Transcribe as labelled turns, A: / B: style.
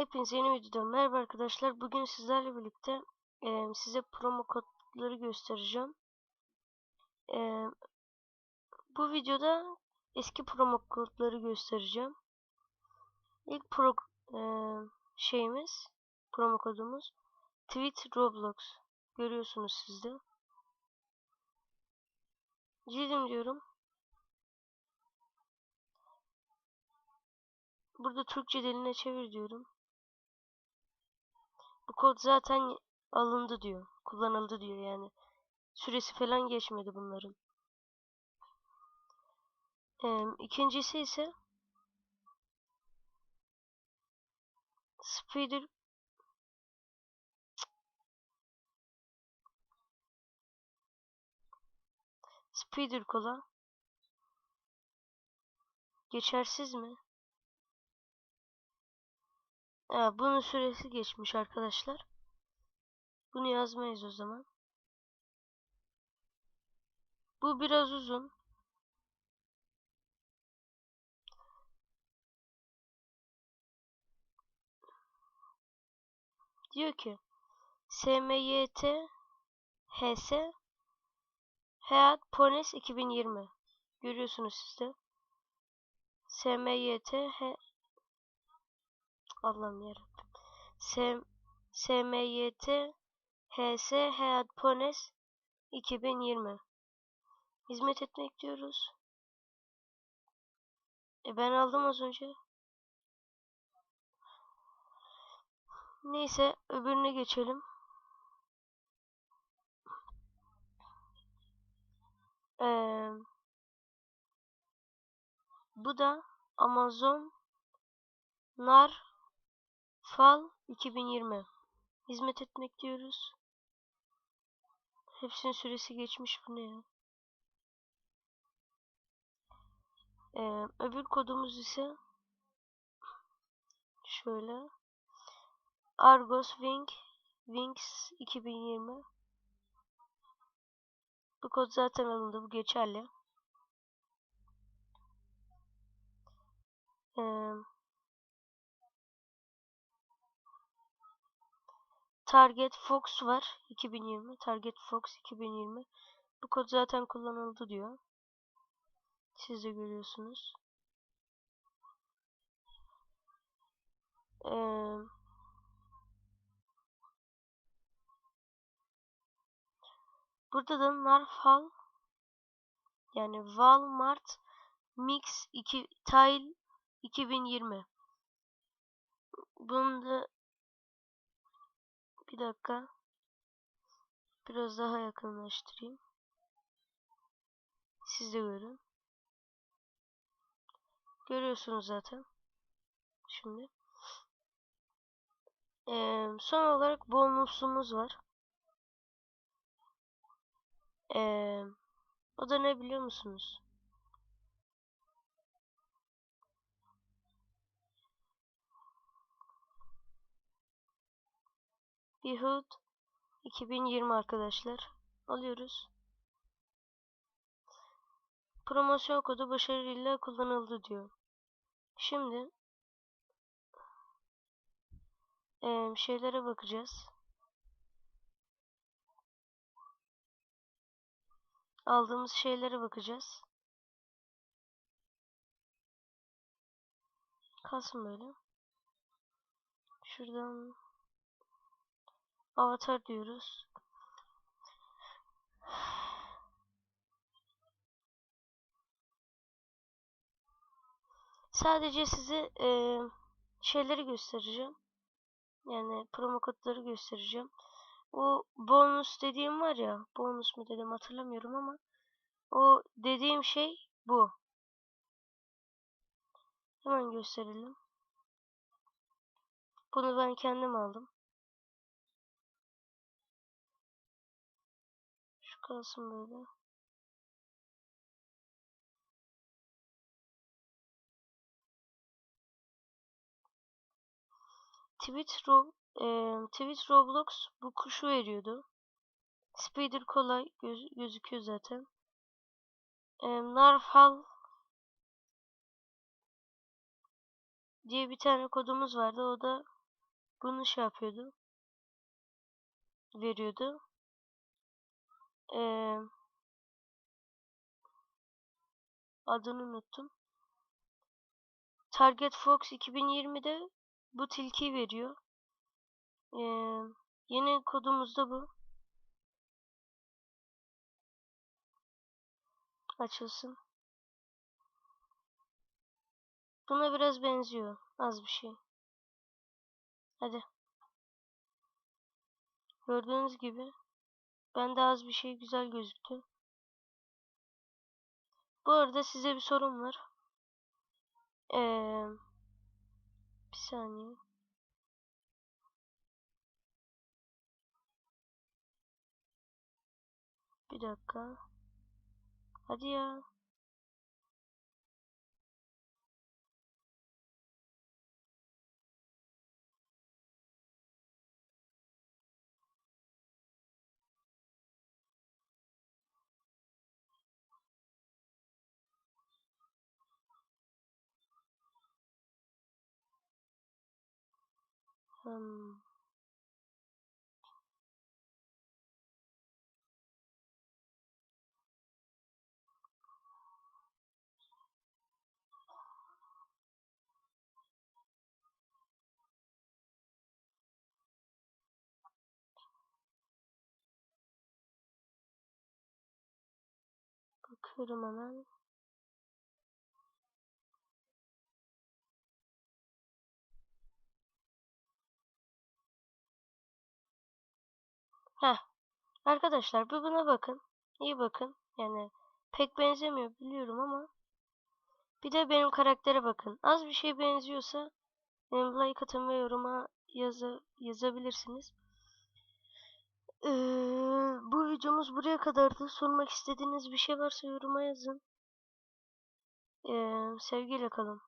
A: Hepinize yeni videodan merhaba arkadaşlar. Bugün sizlerle birlikte e, size promo kodları göstereceğim. E, bu videoda eski promo kodları göstereceğim. İlk pro e, şeyimiz, promo kodumuz Tweet Roblox. Görüyorsunuz sizde. Cildim diyorum. Burada Türkçe diline çevir diyorum. Kod zaten alındı diyor. Kullanıldı diyor yani. Süresi falan geçmedi bunların. Ee, ikincisi ise Spider Spider kola geçersiz mi? Aa, bunun süresi geçmiş arkadaşlar. Bunu yazmayız o zaman. Bu biraz uzun. Diyor ki SMYT HS Hayat Pones 2020 Görüyorsunuz siz de. SMYT H Allah'ım yarabbim. SMYT HS Hayat Pones 2020 Hizmet etmek diyoruz. E ben aldım az önce. Neyse öbürüne geçelim. Ee, bu da Amazon Nar Fal 2020. Hizmet etmek diyoruz. Hepsinin süresi geçmiş bu ne ya? Ee, öbür kodumuz ise şöyle Argos Wing Wings 2020 Bu kod zaten alındı. Bu geçerli. Target Fox var. 2020. Target Fox 2020. Bu kod zaten kullanıldı diyor. Siz de görüyorsunuz. Ee, burada da Narfal yani Walmart Mix 2 Tile 2020. Bunu da bir dakika biraz daha yakınlaştırayım. Siz de görün. Görüyorsunuz zaten. Şimdi. Ee, son olarak bonusumuz var. Ee, o da ne biliyor musunuz? Behood 2020 arkadaşlar. Alıyoruz. Promosyon kodu başarıyla kullanıldı diyor. Şimdi e, şeylere bakacağız. Aldığımız şeylere bakacağız. Kalsın böyle. Şuradan avatar diyoruz. Sadece size e, şeyleri göstereceğim. Yani promo kodları göstereceğim. O bonus dediğim var ya. Bonus mu dedim hatırlamıyorum ama. O dediğim şey bu. Hemen gösterelim. Bunu ben kendim aldım. Kalsın böyle. Tweet, Ro e, Tweet Roblox bu kuşu veriyordu. Spider kolay göz gözüküyor zaten. E, Narfal diye bir tane kodumuz vardı. O da bunu şey yapıyordu. Veriyordu. Ee, adını unuttum. Target Fox 2020'de bu tilki veriyor. Ee, yeni kodumuz da bu. Açılsın. Buna biraz benziyor. Az bir şey. Hadi. Gördüğünüz gibi bende az bir şey güzel gözüktü. Bu arada size bir sorum var. Ee, bir saniye. Bir dakika. Hadi ya. Hmm. Bakıyorum hemen. Heh. Arkadaşlar bir buna bakın. İyi bakın. Yani pek benzemiyor biliyorum ama bir de benim karaktere bakın. Az bir şey benziyorsa benim like atın ve yoruma yazı, yazabilirsiniz. Ee, bu videomuz buraya kadardı. Sormak istediğiniz bir şey varsa yoruma yazın. Ee, sevgiyle kalın.